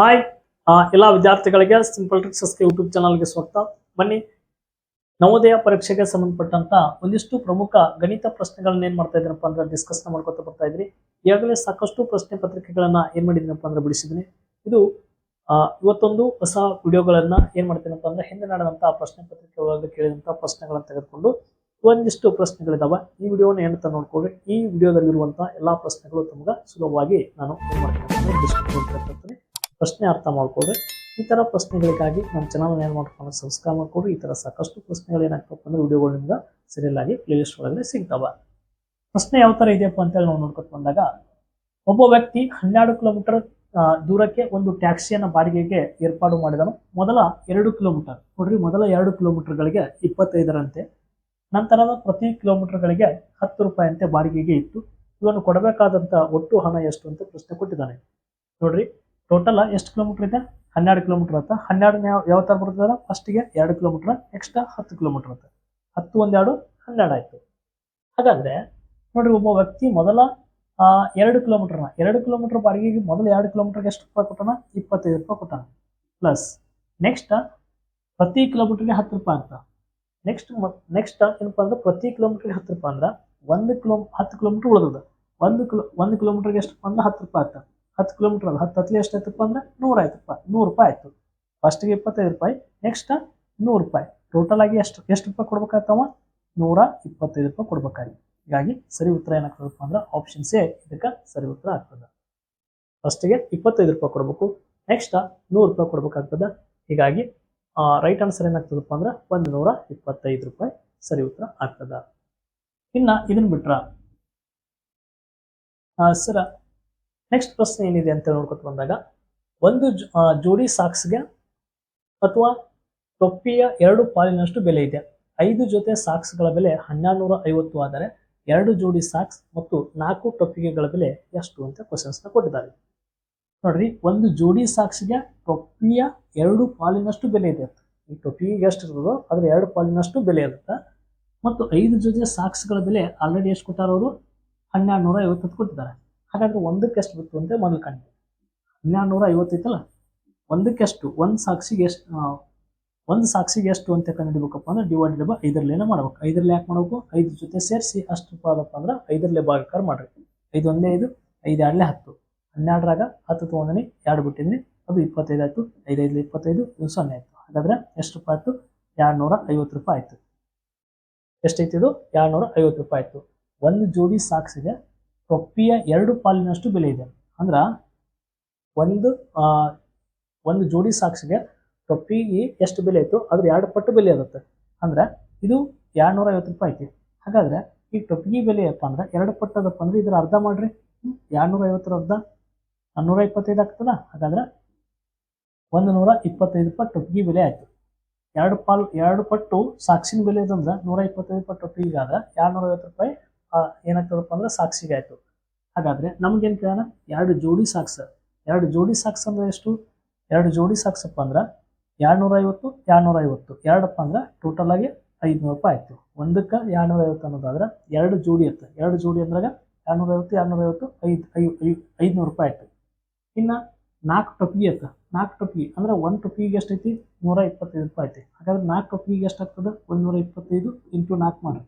Hi ಎಲ್ಲ ವಿದ್ಯಾರ್ಥಿಗಳಿಗೆ simple ಟ್ರಿಕ್ಸಸ್ಗೆ YouTube ಚಾನಲ್ಗೆ ಸ್ವಾಗತ. ಬನ್ನಿ, ನವೋದಯ ಪರೀಕ್ಷೆಗೆ ಸಂಬಂಧಪಟ್ಟಂತ ಒಂದಿಷ್ಟು ಪ್ರಮುಖ ಗಣಿತ ಪ್ರಶ್ನೆಗಳನ್ನ ಏನ್ ಮಾಡ್ತಾ ಇದ್ದೀನಪ್ಪ ಅಂದ್ರೆ ಡಿಸ್ಕಸ್ ಮಾಡ್ಕೊತಾ ಬರ್ತಾ ಇದ್ರಿ. ಈಗಾಗಲೇ ಸಾಕಷ್ಟು ಪ್ರಶ್ನೆ ಪತ್ರಿಕೆಗಳನ್ನ ಏನ್ ಮಾಡಿದ್ದೀನಪ್ಪ ಅಂದ್ರೆ ಬಿಡಿಸಿದ್ದೀನಿ. ಇದು ಇವತ್ತೊಂದು ಹೊಸ ವಿಡಿಯೋಗಳನ್ನ ಏನ್ ಮಾಡ್ತೀನಪ್ಪ ಅಂದ್ರೆ ಹಿಂದೆ ನಡೆದಂತಹ ಪ್ರಶ್ನೆ ಪತ್ರಿಕೆ ಒಳಗೆ ಕೇಳಿದಂತಹ ಪ್ರಶ್ನೆಗಳನ್ನ ತೆಗೆದುಕೊಂಡು ಒಂದಿಷ್ಟು ಪ್ರಶ್ನೆಗಳಿದಾವೆ. ಈ ವಿಡಿಯೋನ ಏನಂತ ನೋಡ್ಕೊಳ್ರಿ. ಈ ವಿಡಿಯೋದಲ್ಲಿರುವಂತಹ ಎಲ್ಲಾ ಪ್ರಶ್ನೆಗಳು ತಮ್ಗೆ ಸುಲಭವಾಗಿ ನಾನು ಏನ್ ಮಾಡ್ತೀನಿ. ಪ್ರಶ್ನೆ ಅರ್ಥ ಮಾಡ್ಕೊಡ್ರಿ ಈ ಥರ ಪ್ರಶ್ನೆಗಳಿಗಾಗಿ ನಮ್ಮ ಚಾನಲ್ ಏನು ಮಾಡ್ಕೊಂಡು ಸಬ್ಸ್ಕ್ರೈಬ್ ಮಾಡಿಕೊಡ್ರಿ ಈ ಥರ ಸಾಕಷ್ಟು ಪ್ರಶ್ನೆಗಳು ಏನಾಗ್ತಪ್ಪ ಅಂದರೆ ವಿಡಿಯೋಗಳು ನಿಮ್ಗೆ ಸರಿಯಲ್ಲಾಗಿ ಪ್ಲೇಲಿಸ್ಟ್ ಒಳಗಡೆ ಸಿಗ್ತಾವ. ಪ್ರಶ್ನೆ ಯಾವ ಥರ ಇದೆಯಪ್ಪ ಅಂತೇಳಿ ನಾವು ನೋಡ್ಕೊಂಡು ಬಂದಾಗ, ಒಬ್ಬ ವ್ಯಕ್ತಿ ಹನ್ನೆರಡು ಕಿಲೋಮೀಟರ್ ದೂರಕ್ಕೆ ಒಂದು ಟ್ಯಾಕ್ಸಿಯನ್ನ ಬಾಡಿಗೆಗೆ ಏರ್ಪಾಡು ಮಾಡಿದನು. ಮೊದಲ ಎರಡು ಕಿಲೋಮೀಟರ್ ನೋಡ್ರಿ ಮೊದಲ ಎರಡು ಕಿಲೋಮೀಟರ್ಗಳಿಗೆ ಇಪ್ಪತ್ತೈದರಂತೆ, ನಂತರದ ಪ್ರತಿ ಕಿಲೋಮೀಟರ್ಗಳಿಗೆ ಹತ್ತು ರೂಪಾಯಿ ಅಂತೆ ಬಾಡಿಗೆಗೆ ಇತ್ತು. ಇವನು ಕೊಡಬೇಕಾದಂಥ ಒಟ್ಟು ಹಣ ಎಷ್ಟು ಅಂತ ಪ್ರಶ್ನೆ ಕೊಟ್ಟಿದ್ದಾನೆ. ನೋಡ್ರಿ ಟೋಟಲ್ ಎಷ್ಟು ಕಿಲೋಮೀಟರ್ ಇದೆ? ಹನ್ನೆರಡು ಕಿಲೋಮೀಟರ್ ಅಂತ ಹನ್ನೆರಡು ಯಾವ ಯಾವ ಥರ ಬರ್ತದಲ್ಲ ಫಸ್ಟಿಗೆ ಎರಡು ಕಿಲೋಮೀಟರ್ ನೆಕ್ಸ್ಟ್ ಹತ್ತು ಕಿಲೋಮೀಟರ್ ಅಂತ ಹತ್ತು ಒಂದೆರಡು ಹನ್ನೆರಡು ಆಯ್ತು. ಹಾಗಾದ್ರೆ ನೋಡಿರಿ, ಒಬ್ಬ ವ್ಯಕ್ತಿ ಮೊದಲ ಎರಡು ಕಿಲೋಮೀಟರ್ನ ಎರಡು ಕಿಲೋಮೀಟರ್ ಬಾಡಿಗೆಗೆ ಮೊದಲ ಎರಡು ಕಿಲೋಮೀಟರ್ಗೆ ಎಷ್ಟು ರೂಪಾಯಿ ಕೊಟ್ಟಣ ಇಪ್ಪತ್ತೈದು ರೂಪಾಯಿ ಕೊಟ್ಟಣ ಪ್ಲಸ್ ನೆಕ್ಸ್ಟ್ ಪ್ರತಿ ಕಿಲೋಮೀಟರ್ಗೆ ಹತ್ತು ರೂಪಾಯಿ ಅಂತ ನೆಕ್ಸ್ಟ್ ನೆಕ್ಸ್ಟ್ ಏನಪ್ಪ ಅಂದ್ರೆ ಪ್ರತಿ ಕಿಲೋಮೀಟರ್ಗೆ ಹತ್ತು ರೂಪಾಯಿ ಅಂದ್ರೆ ಒಂದು ಕಿಲೋ ಹತ್ತು ಕಿಲೋಮೀಟರ್ ಉಳಿದದ. ಒಂದು ಕಿಲೋ ಒಂದು ಕಿಲೋಮೀಟರ್ಗೆ ಎಷ್ಟು ಅಂದ್ರೆ ಹತ್ತು ರೂಪಾಯಿ ಆಯ್ತು ಹತ್ತು ಕಿಲೋಮೀಟರ್ ಅಲ್ಲ, ಹತ್ತು ಹತ್ತಲಿ ಎಷ್ಟಾಯ್ತಪ್ಪ ಅಂದ್ರೆ ನೂರ ಆಯ್ತಪ್ಪ, ನೂರು ರೂಪಾಯಿ ಆಯ್ತು. ಫಸ್ಟಿಗೆ ಇಪ್ಪತ್ತೈದು ರೂಪಾಯಿ ನೆಕ್ಸ್ಟ್ ನೂರು ರೂಪಾಯಿ. ಟೋಟಲ್ ಆಗಿ ಎಷ್ಟು ಎಷ್ಟು ರೂಪಾಯಿ ಕೊಡ್ಬೇಕಾಗ್ತವ ನೂರ ಇಪ್ಪತ್ತೈದು ರೂಪಾಯಿ ಕೊಡ್ಬೇಕಾಗಿ ಹೀಗಾಗಿ ಸರಿ ಉತ್ತರ ಏನಾಗ್ತದಪ್ಪ ಅಂದ್ರೆ ಆಪ್ಷನ್ ಎ ಇದಕ್ಕೆ ಸರಿ ಉತ್ತರ ಆಗ್ತದೆ. ಫಸ್ಟಿಗೆ ಇಪ್ಪತ್ತೈದು ರೂಪಾಯಿ ಕೊಡಬೇಕು ನೆಕ್ಸ್ಟ್ ನೂರು ರೂಪಾಯಿ ಕೊಡ್ಬೇಕಾಗ್ತದೆ. ಹೀಗಾಗಿ ರೈಟ್ ಆನ್ಸರ್ ಏನಾಗ್ತದಪ್ಪ ಅಂದ್ರೆ ಒಂದು ನೂರ ಇಪ್ಪತ್ತೈದು ರೂಪಾಯಿ ಸರಿ ಉತ್ತರ ಆಗ್ತದ. ಇನ್ನ ಇದನ್ನ ಬಿಟ್ರ. ಸರ ನೆಕ್ಸ್ಟ್ ಪ್ರಶ್ನೆ ಏನಿದೆ ಅಂತ ನೋಡ್ಕೊತ ಬಂದಾಗ, ಒಂದು ಜೋಡಿ ಸಾಕ್ಸ್ಗೆ ಅಥವಾ ಟೊಪ್ಪಿಯ ಎರಡು ಪಾಲಿನಷ್ಟು ಬೆಲೆ ಇದೆ. ಐದು ಜೊತೆ ಸಾಕ್ಸ್ಗಳ ಬೆಲೆ ಹನ್ನೆರಡು ನೂರ ಐವತ್ತು ಆದರೆ ಎರಡು ಜೋಡಿ ಸಾಕ್ಸ್ ಮತ್ತು ನಾಲ್ಕು ಟೊಪ್ಪಿಗೆಗಳ ಬೆಲೆ ಎಷ್ಟು ಅಂತ ಕ್ವಶನ್ಸ್ನ ಕೊಟ್ಟಿದ್ದಾರೆ. ನೋಡ್ರಿ, ಒಂದು ಜೋಡಿ ಸಾಕ್ಸ್ಗೆ ಟೊಪ್ಪಿಯ ಎರಡು ಪಾಲಿನಷ್ಟು ಬೆಲೆ ಇದೆ. ಅಂತ. ಈ ಟೊಪ್ಪಿಗೆ ಎಷ್ಟು ಇರ್ತದೋ ಅದ್ರ ಎರಡು ಪಾಲಿನಷ್ಟು ಬೆಲೆ ಇರುತ್ತೆ. ಮತ್ತು ಐದು ಜೊತೆ ಸಾಕ್ಸ್ಗಳ ಬೆಲೆ ಆಲ್ರೆಡಿ ಎಷ್ಟು ಕೊಟ್ಟಾರ ಅವರು? ಹನ್ನೆರಡು ನೂರ ಐವತ್ತು ಕೊಟ್ಟಿದ್ದಾರೆ. ಹಾಗಾದ್ರೆ ಒಂದಕ್ಕೆ ಎಷ್ಟು ಬಿತ್ತು ಅಂತ ಮೊದಲು ಕಂಡು. ಹನ್ನೆರಡು ನೂರ ಐವತ್ತೈತಲ್ಲ ಒಂದಕ್ಕೆ ಎಷ್ಟು? ಒಂದು ಸಾಕ್ಷಿಗೆ ಎಷ್ಟು ಒಂದು ಸಾಕ್ಷಿಗೆ ಎಷ್ಟು ಅಂತ ಕಂಡುಹಿಡಬೇಕಪ್ಪ ಅಂದ್ರೆ ಡಿವೈಡೆಡ್ ಬೈ ಐದರಲ್ಲೇನೆ ಮಾಡ್ಬೇಕು. ಐದರಲ್ಲಿ ಯಾಕೆ ಮಾಡಬೇಕು? ಐದು ಜೊತೆ ಸೇರಿಸಿ ಅಷ್ಟು ರೂಪಾಯಿ ಅದಪ್ಪ ಅಂದ್ರೆ ಐದರಲ್ಲೇ ಭಾಗಕಾರ ಮಾಡ್ರಿ. ಐದು ಒಂದೇ ಐದು ಐದು ಎರಡಲೇ ಹತ್ತು. ಹನ್ನೆರಡರಾಗ ಹತ್ತು ತೊಗೊಂಡಿ ಎರಡು ಬಿಟ್ಟಿದ್ನಿ, ಅದು ಇಪ್ಪತ್ತೈದು ಆಯ್ತು. ಐದು ಐದು ಇಪ್ಪತ್ತೈದು, ಇದು ಸೊನ್ನೆ ಆಯಿತು. ಹಾಗಾದ್ರೆ ಎಷ್ಟು ರೂಪಾಯಿ ಆಯ್ತು? ಎರಡು ನೂರ ಐವತ್ತು ರೂಪಾಯಿ ಆಯ್ತು. ಎಷ್ಟೈತಿದು ಎರಡು ನೂರ ಐವತ್ತು ರೂಪಾಯಿ ಆಯಿತು. ಒಂದು ಜೋಡಿ ಸಾಕ್ಸಿಗೆ ಟೊಪ್ಪಿಯ ಎರಡು ಪಾಲಿನಷ್ಟು ಬೆಲೆ ಇದೆ. ಅಂದ್ರೆ ಒಂದು ಒಂದು ಜೋಡಿ ಸಾಕ್ಷಿಗೆ ಟೊಪ್ಪಿಗೆ ಎಷ್ಟು ಬೆಲೆ ಇತ್ತು ಅದ್ರ ಎರಡು ಪಟ್ಟು ಬೆಲೆ ಇರುತ್ತೆ. ಅಂದ್ರೆ ಇದು ಎರಡ್ನೂರ ಐವತ್ತು ರೂಪಾಯಿ ಐತಿ. ಹಾಗಾದ್ರೆ ಈ ಟೊಪ್ಪಿಗೆ ಬೆಲೆ ಏನಪ್ಪ ಅಂದ್ರೆ ಎರಡು ಪಟ್ಟು ಅದಪ್ಪ ಅಂದ್ರೆ ಇದ್ರ ಅರ್ಧ ಮಾಡ್ರಿ. ಎರಡ್ನೂರ ಐವತ್ತರ ಅರ್ಧ ನೂರ ಇಪ್ಪತ್ತೈದು ಆಗ್ತದ ಹಾಗಾದ್ರೆ ಒಂದು ನೂರ ಇಪ್ಪತ್ತೈದು ರೂಪಾಯಿ ಟೊಪ್ಪಿಗೆ ಬೆಲೆ ಆಯ್ತು. ಎರಡು ಪಾಲ್, ಎರಡು ಪಟ್ಟು ಸಾಕ್ಷಿನ ಬೆಲೆ ಇದಂದ್ರೆ ನೂರ ಇಪ್ಪತ್ತೈದು ರೂಪಾಯಿ ಟೊಪ್ಪಿಗೆ ಆದ್ರೆ ಎರಡ್ನೂರ ಐವತ್ತು ರೂಪಾಯಿ ಏನಾಗ್ತದಪ್ಪ ಅಂದ್ರೆ ಸಾಕ್ಷಿಗೆ ಆಯ್ತು. ಹಾಗಾದ್ರೆ ನಮ್ಗೇನ್ ಕೇಳೋಣ? ಎರಡು ಜೋಡಿ ಸಾಕ್ಸ್. ಎರಡು ಜೋಡಿ ಸಾಕ್ಸ್ ಅಂದ್ರೆ ಎಷ್ಟು? ಎರಡು ಜೋಡಿ ಸಾಕ್ಸಪ್ಪ ಅಂದ್ರೆ ಎರಡ್ನೂರ ಐವತ್ತು ಎರಡ್ನೂರ ಐವತ್ತು ಎರಡಪ್ಪ ಅಂದ್ರೆ ಟೋಟಲ್ ಆಗಿ ಐದುನೂರು ರೂಪಾಯಿ ಆಯ್ತು. ಒಂದಕ್ಕೆ ಎರಡ್ನೂರ ಐವತ್ತು ಅನ್ನೋದಾದ್ರೆ ಎರಡು ಜೋಡಿ ಇತ್ತು ಎರಡು ಜೋಡಿ ಅಂದ್ರಾಗ ಎರಡ್ನೂರ ಐವತ್ತು ಎರಡ್ನೂರ ಐವತ್ತು ಐದು ಐದು ಐದು ಐದುನೂರು ರೂಪಾಯಿ ಆಯ್ತು. ಇನ್ನು ನಾಲ್ಕು ಟೊಪ್ಪಿಗೆ ಇತ್ತು ನಾಲ್ಕು ಟೊಪ್ಪಿಗೆ ಅಂದ್ರೆ ಒಂದು ಟೊಪ್ಪಿಗೆ ಎಷ್ಟೈತಿ? ನೂರ ಇಪ್ಪತ್ತೈದು ರೂಪಾಯಿ ಐತಿ ಹಾಗಾದ್ರೆ ನಾಲ್ಕು ಟೊಪ್ಪಿಗೆ ಎಷ್ಟಾಗ್ತದೆ? ಒಂದು ನೂರ ಇಪ್ಪತ್ತೈದು ಇಂಟು ನಾಲ್ಕು ಮಾಡ್ರಿ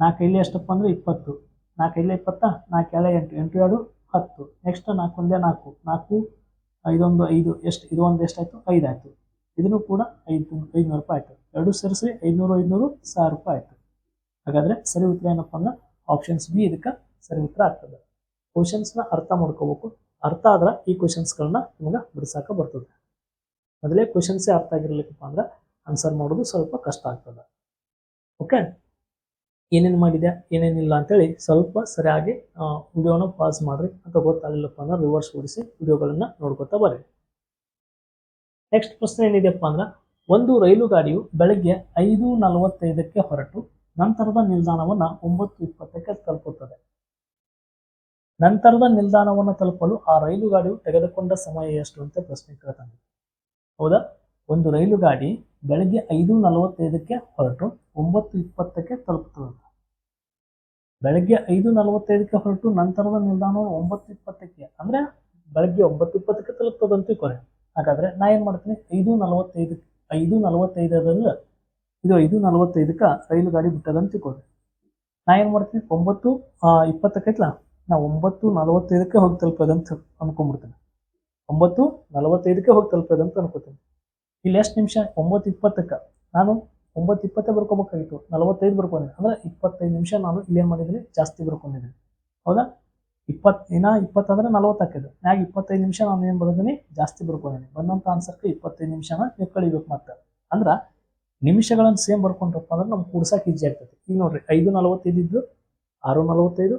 ನಾಲ್ಕು ಐಲಿ ಎಷ್ಟಪ್ಪ ಅಂದರೆ ಇಪ್ಪತ್ತು. ನಾಲ್ಕು ಇಲ್ಲಿ ಇಪ್ಪತ್ತ? ನಾಲ್ಕು ಏಳೆ ಎಂಟು. ಎಂಟು ಎರಡು, ಹತ್ತು. ನೆಕ್ಸ್ಟ್ ನಾಲ್ಕು ಒಂದೇ ನಾಲ್ಕು. ನಾಲ್ಕು, ಐದೊಂದು, ಐದು. ಎಷ್ಟು? ಇದು ಒಂದು ಎಷ್ಟಾಯ್ತು? ಐದು ಆಯಿತು. ಇದನ್ನು ಕೂಡ ಐದು ಐದುನೂರು ರೂಪಾಯಿ ಆಯಿತು. ಎರಡು ಸೇರಿಸಿ ಐದುನೂರು ಐದುನೂರು, ಸಾವಿರ ರೂಪಾಯಿ ಆಯಿತು. ಹಾಗಾದರೆ ಸರಿ ಉತ್ತರ ಏನಪ್ಪ ಅಂದ್ರೆ ಆಪ್ಷನ್ಸ್ ಬಿ ಇದಕ್ಕೆ ಸರಿ ಉತ್ತರ ಆಗ್ತದೆ. ಕ್ವಶನ್ಸ್ನ ಅರ್ಥ ಮಾಡ್ಕೋಬೇಕು. ಅರ್ಥ ಆದ್ರೆ ಈ ಕ್ವಶನ್ಸ್ಗಳನ್ನ ನಿಮಗೆ ಬಿಡಿಸಾಕ ಬರ್ತದೆ. ಮೊದಲೇ ಕ್ವಶನ್ಸೇ ಅರ್ಥ ಆಗಿರ್ಲಿಕ್ಕಪ್ಪ ಅಂದ್ರೆ ಆನ್ಸರ್ ಮಾಡೋದು ಸ್ವಲ್ಪ ಕಷ್ಟ ಆಗ್ತದೆ. ಓಕೆ ಏನೇನು ಮಾಡಿದೆ ಏನೇನಿಲ್ಲ ಅಂತೇಳಿ ಸ್ವಲ್ಪ ಸರಿಯಾಗಿ ವಿಡಿಯೋನ ಪಾಸ್ ಮಾಡ್ರಿ. ಅಂತ ಗೊತ್ತಾಗಲಿಲ್ಲಪ್ಪ ಅಂದ್ರೆ ರಿವರ್ಸ್ ಓಡಿಸಿ ವಿಡಿಯೋಗಳನ್ನು ನೋಡ್ಕೊತಾ ಬರ್ರಿ. ನೆಕ್ಸ್ಟ್ ಪ್ರಶ್ನೆ ಏನಿದೆಯಪ್ಪ ಅಂದ್ರೆ, ಒಂದು ರೈಲು ಗಾಡಿಯು ಬೆಳಗ್ಗೆ ಐದು ನಲವತ್ತೈದಕ್ಕೆ ಹೊರಟು, ನಂತರದ ನಿಲ್ದಾಣವನ್ನ ಒಂಬತ್ತು ಇಪ್ಪತ್ತಕ್ಕೆ ತಲುಪುತ್ತದೆ. ನಂತರದ ನಿಲ್ದಾಣವನ್ನು ತಲುಪಲು ಆ ರೈಲು ಗಾಡಿಯು ತೆಗೆದುಕೊಂಡ ಸಮಯ ಎಷ್ಟು ಅಂತ ಪ್ರಶ್ನೆ ಕೇಳ್ತಾನೆ. ಹೌದಾ? ಒಂದು ರೈಲು ಗಾಡಿ ಬೆಳಗ್ಗೆ ಐದು ನಲವತ್ತೈದಕ್ಕೆ ಹೊರಟು, ಒಂಬತ್ತು ಇಪ್ಪತ್ತಕ್ಕೆ ತಲುಪುತ್ತದೆ. ಬೆಳಗ್ಗೆ ಐದು ನಲವತ್ತೈದಕ್ಕೆ ಹೊರಟು ನಂತರದ ನಿಲ್ದಾಣ ಒಂಬತ್ತು ಇಪ್ಪತ್ತಕ್ಕೆ. ಅಂದ್ರೆ ಬೆಳಗ್ಗೆ ಒಂಬತ್ತು ಇಪ್ಪತ್ತಕ್ಕೆ ತಲುಪ್ತದಂತ ಕೊರೆ. ಹಾಗಾದರೆ ನಾ ಏನು ಮಾಡ್ತೀನಿ? ಐದು ನಲವತ್ತೈದು ಐದು ನಲವತ್ತೈದರಲ್ಲಿ ಇದು ಐದು ನಲವತ್ತೈದಕ್ಕೆ ರೈಲು ಗಾಡಿ ಬಿಟ್ಟದಂತ ಕೊಡಿ ನಾ ಏನು ಮಾಡ್ತೀನಿ? ಒಂಬತ್ತು ಆ, ಇಪ್ಪತ್ತಕ್ಕೈತಲ್ಲ ನಾ ಒಂಬತ್ತು ನಲವತ್ತೈದಕ್ಕೆ ಹೋಗಿ ತಲುಪೋದಂತ ಅನ್ಕೊಂಡ್ಬಿಡ್ತೀನಿ. ಒಂಬತ್ತು ನಲವತ್ತೈದಕ್ಕೆ ಹೋಗಿ ತಲುಪೋದಂತ ಅನ್ಕೋತೀನಿ. ಇಲ್ಲಿ ಎಷ್ಟು ನಿಮಿಷ? ಒಂಬತ್ತು ಇಪ್ಪತ್ತಕ್ಕೆ. ನಾನು ಒಂಬತ್ತು ಇಪ್ಪತ್ತೇ ಬರ್ಕೋಬೇಕಾಗಿತ್ತು, ನಲವತ್ತೈದು ಬರ್ಕೊಂಡಿದ್ದೀನಿ ಅಂದ್ರೆ ಇಪ್ಪತ್ತೈದು ನಿಮಿಷ ನಾನು ಇಲ್ಲೇನು ಮಾಡಿದ್ದೀನಿ ಜಾಸ್ತಿ ಬರ್ಕೊಂಡಿದ್ದೀನಿ ಹೌದಾ? ಇಪ್ಪತ್ತು ದಿನ ಇಪ್ಪತ್ತಂದ್ರೆ ನಲವತ್ತು ಹಾಕಿದ್ರು ಮ್ಯಾಗ ಇಪ್ಪತ್ತೈದು ನಿಮಿಷ ನಾನು ಏನು ಬರೋದೀನಿ? ಜಾಸ್ತಿ ಬರ್ಕೊಂಡಿದ್ದೀನಿ ಬಂದಂಥ ಆನ್ಸರ್ಗೆ ಇಪ್ಪತ್ತೈದು ನಿಮಿಷನ ನೀವು ಕಳಿಬೇಕು ಮತ್ತೆ. ಅಂದ್ರೆ ನಿಮಿಷಗಳನ್ನು ಸೇಮ್ ಬರ್ಕೊಂಡ್ರಪ್ಪ ಅಂದ್ರೆ ನಮ್ಗೆ ಕೂಡ್ಸಕ್ಕೆ ಈಜಿ ಆಗ್ತದೆ ಈಗ ನೋಡ್ರಿ, ಐದು ನಲವತ್ತೈದು ಇದ್ದು, ಆರು ನಲವತ್ತೈದು,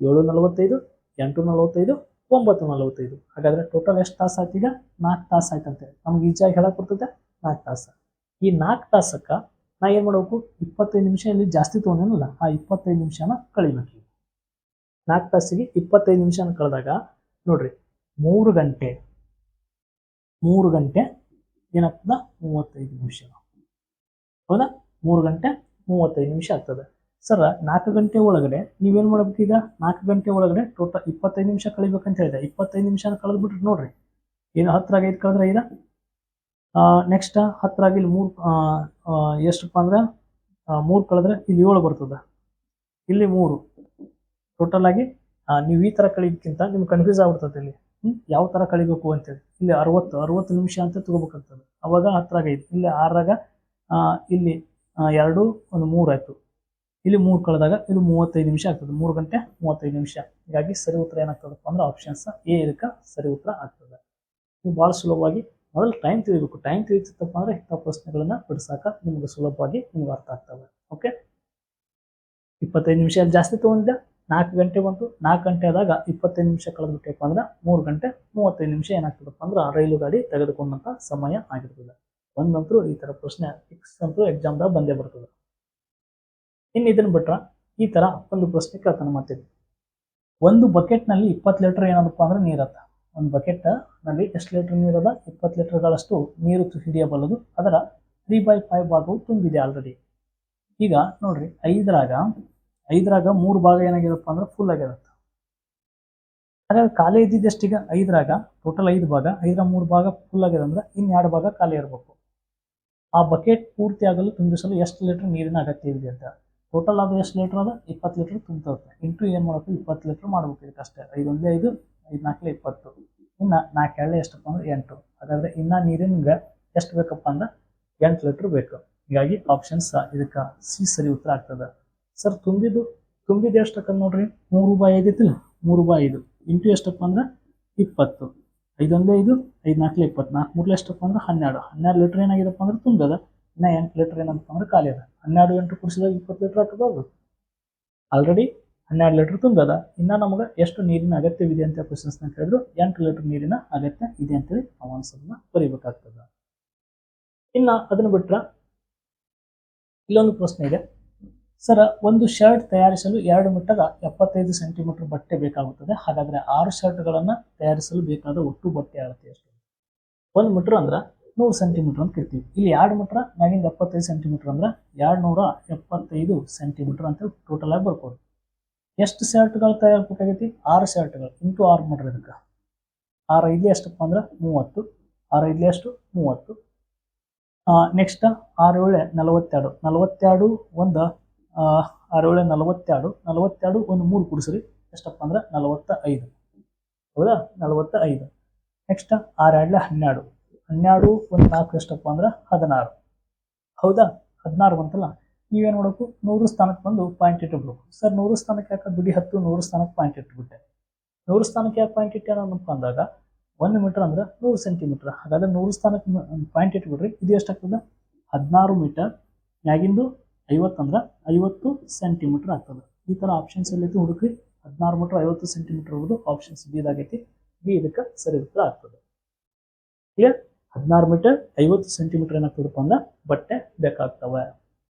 ಏಳು ನಲವತ್ತೈದು, ಎಂಟು ನಲವತ್ತೈದು, ಒಂಬತ್ತು ನಲವತ್ತೈದು. ಹಾಗಾದ್ರೆ ಟೋಟಲ್ ಎಷ್ಟು ತಾಸು ಆಯ್ತು ಈಗ? ನಾಲ್ಕು ತಾಸು ಆಯ್ತಂತೆ. ನಮ್ಗೆ ಈಜಿಯಾಗಿ ಹೇಳಕ್ ಬರ್ತದೆ ನಾಲ್ಕು ತಾಸು. ಈ ನಾಲ್ಕು ತಾಸಕ್ಕೆ ನಾ ಏನು ಮಾಡಬೇಕು? ಇಪ್ಪತ್ತೈದು ನಿಮಿಷ ಇಲ್ಲಿ ಜಾಸ್ತಿ ತೊಗೊಂಡೇನಲ್ಲ, ಆ ಇಪ್ಪತ್ತೈದು ನಿಮಿಷನ ಕಳಿಬೇಕು. ಈಗ ನಾಲ್ಕು ತಾಸಿಗೆ ಇಪ್ಪತ್ತೈದು ನಿಮಿಷನ ಕಳೆದಾಗ, ನೋಡ್ರಿ, ಮೂರು ಗಂಟೆ ಮೂರು ಗಂಟೆ ಏನಾಗ್ತದ ಮೂವತ್ತೈದು ನಿಮಿಷ. ಹೌದಾ? ಮೂರು ಗಂಟೆ ಮೂವತ್ತೈದು ನಿಮಿಷ ಆಗ್ತದೆ. ಸರ್, ನಾಲ್ಕು ಗಂಟೆ ಒಳಗಡೆ ನೀವೇನು ಮಾಡ್ಬೇಕು ಈಗ? ನಾಲ್ಕು ಗಂಟೆ ಒಳಗಡೆ ಟೋಟಲ್ ಇಪ್ಪತ್ತೈದು ನಿಮಿಷ ಕಳಿಬೇಕಂತ ಹೇಳಿದೆ. ಇಪ್ಪತ್ತೈದು ನಿಮಿಷನ ಕಳೆದ್ಬಿಟ್ರಿ ನೋಡ್ರಿ, ಏನು ಹತ್ರ ಐದು ಕಳೆದ್ರೆ ಐದ ನೆಕ್ಸ್ಟ್ ಹತ್ತಿರಾಗಿ ಇಲ್ಲಿ ಮೂರು ಎಷ್ಟಪ್ಪ ಅಂದ್ರೆ ಮೂರು ಕಳೆದ್ರೆ ಇಲ್ಲಿ ಏಳು ಬರ್ತದೆ. ಇಲ್ಲಿ ಮೂರು. ಟೋಟಲ್ ಆಗಿ ನೀವು ಈ ಥರ ಕಳಿಯೋದಕ್ಕಿಂತ ನಿಮ್ಗೆ ಕನ್ಫ್ಯೂಸ್ ಆಗ್ಬಿಡ್ತದೆ ಇಲ್ಲಿ. ಯಾವ ಥರ ಕಳಿಬೇಕು ಅಂತೇಳಿ. ಇಲ್ಲಿ ಅರವತ್ತು ಅರವತ್ತು ನಿಮಿಷ ಅಂತ ತಗೋಬೇಕಾಗ್ತದೆ ಅವಾಗ ಹತ್ತರಾಗ ಐದು. ಇಲ್ಲಿ ಆರಾಗ ಇಲ್ಲಿ ಎರಡು, ಒಂದು ಮೂರು ಆಯಿತು. ಇಲ್ಲಿ ಮೂರು ಕಳೆದಾಗ ಇದು ಮೂವತ್ತೈದು ನಿಮಿಷ ಆಗ್ತದೆ. ಮೂರು ಗಂಟೆ ಮೂವತ್ತೈದು ನಿಮಿಷ. ಹೀಗಾಗಿ ಸರಿ ಉತ್ತರ ಏನಾಗ್ತದಪ್ಪ ಅಂದ್ರೆ ಆಪ್ಷನ್ಸ್ ಎ ಇದಕ್ಕೆ ಸರಿ ಉತ್ತರ ಆಗ್ತದೆ. ನೀವು ಭಾಳ ಸುಲಭವಾಗಿ ಮೊದಲು ಟೈಮ್ ತಿಳಿಬೇಕು ಟೈಮ್ ತಿಳಿತಪ್ಪ ಅಂದ್ರೆ ಇಂಥ ಪ್ರಶ್ನೆಗಳನ್ನ ಬಿಡಿಸಾಕ ನಿಮ್ಗೆ ಸುಲಭವಾಗಿ ನಿಮ್ಗೆ ಅರ್ಥ ಆಗ್ತವೆ. ಓಕೆ ಇಪ್ಪತ್ತೈದು ನಿಮಿಷ ಜಾಸ್ತಿ ತೊಗೊಂಡಿದ್ದೆ ನಾಲ್ಕು ಗಂಟೆ ಬಂತು. ನಾಲ್ಕು ಗಂಟೆ ಆದಾಗ ಇಪ್ಪತ್ತೈದು ನಿಮಿಷ ಕಳೆದ್ಬಿಟ್ಟಪ್ಪ ಅಂದ್ರೆ ಮೂರು ಗಂಟೆ, ಮೂವತ್ತೈದು ನಿಮಿಷ ಏನಾಗ್ತದಪ್ಪ ಅಂದ್ರೆ ಆ ರೈಲು ಗಾಡಿ ತೆಗೆದುಕೊಂಡಂಥ ಸಮಯ ಆಗಿರ್ತದೆ. ಒಂದಂತರೂ ಈ ಥರ ಪ್ರಶ್ನೆ ಫಿಕ್ಸ್ ಅಂತೂ ಎಕ್ಸಾಮ್ದಾಗ ಬಂದೇ ಬರ್ತದೆ. ಇನ್ನು ಇದನ್ನ ಬಿಟ್ರ ಈ ಥರ ಒಂದು ಪ್ರಶ್ನೆ ಕೇಳ್ತಾನೆ ಮತ್ತೆ ಒಂದು ಬಕೆಟ್ನಲ್ಲಿ ಇಪ್ಪತ್ತು ಲೀಟರ್ ಏನಪ್ಪ ಅಂದ್ರೆ ನೀರತ್ತ? ಒಂದು ಬಕೆಟ್ನಲ್ಲಿ ಎಷ್ಟು ಲೀಟರ್ ನೀರದ ಇಪ್ಪತ್ತು ಲೀಟರ್ಗಳಷ್ಟು ನೀರು ಹಿಡಿಯಬಲ್ಲದು. ಅದರ ತ್ರೀ ಬೈ ಫೈವ್ ಭಾಗವು ತುಂಬಿದೆ ಆಲ್ರೆಡಿ ಈಗ ನೋಡ್ರಿ, ಐದರಾಗ ಐದರಾಗ ಮೂರು ಭಾಗ ಏನಾಗಿದಪ್ಪ ಅಂದ್ರೆ ಫುಲ್ ಆಗಿರುತ್ತೆ. ಹಾಗಾದ್ರೆ ಖಾಲಿ ಇದ್ದಿದ್ದಷ್ಟು ಈಗ ಐದರಾಗ ಟೋಟಲ್ ಐದು ಭಾಗ. ಐದರ ಮೂರು ಭಾಗ ಫುಲ್ ಆಗಿದೆ ಅಂದ್ರೆ ಇನ್ನೆರಡು ಭಾಗ ಖಾಲಿ ಇರಬೇಕು. ಆ ಬಕೆಟ್ ಪೂರ್ತಿ ಆಗಲು ತುಂಬಿಸಲು ಎಷ್ಟು ಲೀಟರ್ ನೀರಿನ ಅಗತ್ಯ ಇದೆ ಅಂತ. ಟೋಟಲ್ ಅದು ಎಷ್ಟು ಲೀಟರ್ ಅದ? ಇಪ್ಪತ್ತು ಲೀಟರ್ ತುಂಬ ಇಂಟು ಏನು ಮಾಡಬೇಕು? ಇಪ್ಪತ್ತು ಲೀಟರ್ ಮಾಡ್ಬೇಕು ಇದಕ್ಕೆ ಅಷ್ಟೇ ಐದು ಒಂದೇ ಐದು ಐದು ನಾಲ್ಕಲೆ ಇಪ್ಪತ್ತು. ಇನ್ನು ನಾಲ್ಕು ಎಳ್ಳೆ ಎಷ್ಟಪ್ಪ ಅಂದ್ರೆ ಎಂಟು. ಹಾಗಾದ್ರೆ ಇನ್ನ ನೀರಿನ ಎಷ್ಟು ಬೇಕಪ್ಪ ಅಂದ್ರೆ ಎಂಟು ಲೀಟರ್ ಬೇಕು. ಹೀಗಾಗಿ ಆಪ್ಷನ್ಸ್ ಇದಕ್ಕೆ ಸಿ ಸರಿ ಉತ್ತರ ಆಗ್ತದೆ. ಸರ್ ತುಂಬಿದ್ದು ತುಂಬಿದ್ದು ಎಷ್ಟಕ್ಕ ನೋಡ್ರಿ? ಮೂರು ಬಾಯಿ ಐದಿತ್ತಿಲ್ಲ ಮೂರು ಬಾಯಿ ಐದು. ಇಂಟು ಎಷ್ಟಪ್ಪ ಅಂದ್ರೆ ಇಪ್ಪತ್ತು. ಐದೊಂದೇ ಐದು ಐದು ನಾಲ್ಕಲೆ ಇಪ್ಪತ್ತು. ನಾಲ್ಕು ಮೂರಲೆ ಎಷ್ಟಪ್ಪ ಅಂದ್ರೆ ಹನ್ನೆರಡು. ಹನ್ನೆರಡು ಲೀಟರ್ ಏನಾಗಿದೆಪ್ಪ ಅಂದ್ರೆ ತುಂಬದ ಇನ್ನು ಎಂಟು ಲೀಟರ್ ಏನಂತ ಅಂದ್ರೆ ಖಾಲಿ ಅದ. ಹನ್ನೆರಡು ಎಂಟು ಕುಡಿಸಿದಾಗ ಇಪ್ಪತ್ತು ಲೀಟರ್ ಆಗ್ತದ ಅದು ಆಲ್ರೆಡಿ ಹನ್ನೆರಡು ಲೀಟರ್ ತುಂಬದ? ಇನ್ನು ನಮಗೆ ಎಷ್ಟು ನೀರಿನ ಅಗತ್ಯವಿದೆ ಅಂತ ಕ್ವಶನ್ಸ್ನ ಕೇಳಿದ್ರು, ಎಂಟು ಲೀಟರ್ ನೀರಿನ ಅಗತ್ಯ ಇದೆ ಅಂತೇಳಿ ನಾವು ಆನ್ಸರ್ನ ಬರೀಬೇಕಾಗ್ತದ. ಇನ್ನು ಅದನ್ನು ಬಿಟ್ಟರೆ ಇಲ್ಲೊಂದು ಪ್ರಶ್ನೆ ಇದೆ. ಸರ್, ಒಂದು ಶರ್ಟ್ ತಯಾರಿಸಲು ಎರಡು ಮೀಟರ್ ಎಪ್ಪತ್ತೈದು ಸೆಂಟಿಮೀಟರ್ ಬಟ್ಟೆ ಬೇಕಾಗುತ್ತದೆ. ಹಾಗಾದರೆ ಆರು ಶರ್ಟ್ಗಳನ್ನು ತಯಾರಿಸಲು ಬೇಕಾದ ಒಟ್ಟು ಬಟ್ಟೆ ಆಗುತ್ತೆ ಎಷ್ಟು? ಒಂದು ಮೀಟರ್ ಅಂದ್ರೆ ನೂರು ಸೆಂಟಿಮೀಟರ್ ಅಂತ ಕರಿತೀವಿ ಇಲ್ಲಿ ಎರಡು ಮೀಟರ್, ಮ್ಯಾಗಿಂದ ಎಪ್ಪತ್ತೈದು ಸೆಂಟಿಮೀಟರ್ ಅಂದ್ರೆ ಎರಡು ನೂರ ಎಪ್ಪತ್ತೈದು ಸೆಂಟಿಮೀಟರ್ ಅಂತ ಟೋಟಲ್ ಆಗಿ ಬರ್ಬೋದು ಎಷ್ಟು ಶರ್ಟ್ಗಳು ತಯಾರಿಸ್ಬೇಕಾಗೈತಿ? ಆರು ಶರ್ಟ್ಗಳು, ಇಂಟು ಆರು ಮಾಡ್ರಿ ಅದಕ್ಕೆ ಆರು ಇಲ್ಲಿ ಎಷ್ಟಪ್ಪ ಅಂದ್ರೆ ಮೂವತ್ತು, ಆರು ಇಲ್ಲಿ ಎಷ್ಟು? ಮೂವತ್ತು. ನೆಕ್ಸ್ಟ್ ಆರು ಏಳೆ ನಲವತ್ತೆರಡು ನಲವತ್ತೆರಡು ಒಂದು ಆರು ಏಳೆ ನಲವತ್ತೆರಡು ನಲವತ್ತೆರಡು ಒಂದು ಮೂರು ಕುಡಿಸ್ರಿ, ಎಷ್ಟಪ್ಪ ಅಂದ್ರೆ ನಲವತ್ತ ಐದು ಹೌದಾ? ನಲವತ್ತ ಐದು ನೆಕ್ಸ್ಟ್ ಆರು ಎರಡಲೇ ಹನ್ನೆರಡು. ಹನ್ನೆರಡು ಒಂದು ನಾಲ್ಕು ಎಷ್ಟಪ್ಪ ಅಂದ್ರೆ ಹದಿನಾರು. ಹೌದಾ? ಹದಿನಾರು ಬಂತಲ್ಲ? ನೀವೇನು ಮಾಡಬೇಕು ನೂರು ಸ್ಥಾನಕ್ಕೆ ಬಂದು ಪಾಯಿಂಟ್ ಇಟ್ಟುಬಿಡ್ಬೇಕು ಸರ್, ನೂರು ಸ್ಥಾನಕ್ಕೆ ಯಾಕೆ ಬಿಡಿ ಹತ್ತು, ನೂರು ಸ್ಥಾನಕ್ಕೆ ಪಾಯಿಂಟ್ ಇಟ್ಬಿಟ್ಟೆ? ನೂರು ಸ್ಥಾನಕ್ಕೆ ಯಾಕೆ ಪಾಯಿಂಟ್ ಇಟ್ಟೇನಪ್ಪ ಅಂದಾಗ, ಒಂದು ಮೀಟರ್ ಅಂದ್ರೆ ನೂರು ಸೆಂಟಿಮೀಟರ್ ಹಾಗಾದ್ರೆ ನೂರು ಸ್ಥಾನಕ್ಕೆ ಪಾಯಿಂಟ್ ಇಟ್ಬಿಡ್ರಿ. ಇದು ಎಷ್ಟಾಗ್ತದೆ ಹದಿನಾರು ಮೀಟರ್ ಮ್ಯಾಗಿಂದು ಐವತ್ತು ಅಂದ್ರೆ ಐವತ್ತು ಸೆಂಟಿಮೀಟರ್ ಆಗ್ತದೆ. ಈ ಥರ ಆಪ್ಷನ್ಸ್ ಎಲ್ಲೈತಿ ಹುಡುಕ್ರಿ. ಹದಿನಾರು ಮೀಟರ್ ಐವತ್ತು ಸೆಂಟಿಮೀಟರ್ ಇರೋದು ಆಪ್ಷನ್ಸ್ ಬಿ ಇದಾಗೈತಿ. ಬಿ ಇದಕ್ಕೆ ಸರಿ ಉತ್ತರ ಆಗ್ತದೆ. ಕ್ಲಿಯರ್ ಹದಿನಾರು ಮೀಟರ್ ಐವತ್ತು ಸೆಂಟಿಮೀಟರ್ ಏನಾಗ್ತದಪ್ಪ ಅಂದ್ರೆ ಬಟ್ಟೆ ಬೇಕಾಗ್ತವೆ.